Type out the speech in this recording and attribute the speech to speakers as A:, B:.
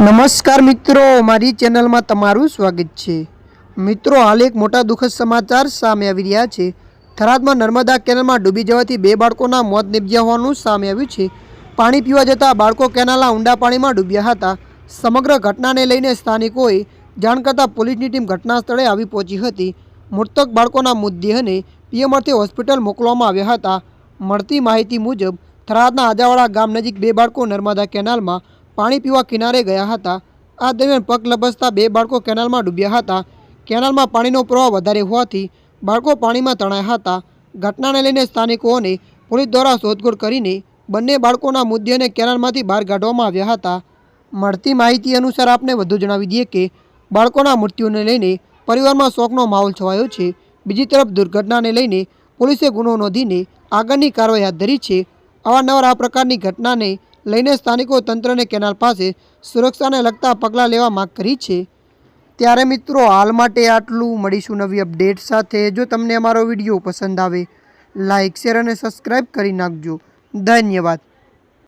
A: નમસ્કાર મિત્રો, મારી ચેનલમાં તમારું સ્વાગત છે. મિત્રો, હાલ એક મોટા દુઃખદ સમાચાર સામે આવી રહ્યા છે. થરાદમાં નર્મદા કેનાલમાં ડૂબી જવાથી બે બાળકોના મોત નિપજ્યા હોવાનું સામે આવ્યું છે. પાણી પીવા જતાં બાળકો કેનાલના ઊંડા પાણીમાં ડૂબ્યા હતા. સમગ્ર ઘટનાને લઈને સ્થાનિકોએ જાણ કરતાં પોલીસની ટીમ ઘટના સ્થળે આવી પહોંચી હતી. મૃતક બાળકોના મૃતદેહને પીએમ હોસ્પિટલ મોકલવામાં આવ્યા હતા. મળતી માહિતી મુજબ, થરાદના આજાવાડા ગામ નજીક બે બાળકો નર્મદા કેનાલમાં પાણી પીવા કિનારે ગયા હતા. આ દરમિયાન પગ લપસતા બે બાળકો કેનાલમાં ડૂબ્યા હતા. કેનાલમાં પાણીનો પ્રવાહ વધારે હોવાથી બાળકો પાણીમાં તણાયા હતા. ઘટનાને લઈને સ્થાનિકોને પોલીસ દ્વારા શોધખોળ કરીને બંને બાળકોના મુદ્દેને કેનાલમાંથી બહાર કાઢવામાં આવ્યા હતા. મળતી માહિતી અનુસાર આપને વધુ જણાવી દઈએ કે બાળકોના મૃત્યુને લઈને પરિવારમાં શોકનો માહોલ છવાયો છે. બીજી તરફ દુર્ઘટનાને લઈને પોલીસે ગુનો નોંધીને આગળની કાર્યવાહી હાથ ધરી છે. અવારનવાર આ પ્રકારની ઘટનાને લઈને સ્થાનિકો તંત્રને કેનાલ પાસે સુરક્ષાને લગતા પગલાં લેવા માંગ કરી છે. ત્યારે મિત્રો, હાલ માટે આટલું. મળીશું નવી અપડેટ સાથે. જો તમને અમારો વીડિયો પસંદ આવે લાઇક શેર અને સબસ્ક્રાઈબ કરી નાખજો. ધન્યવાદ.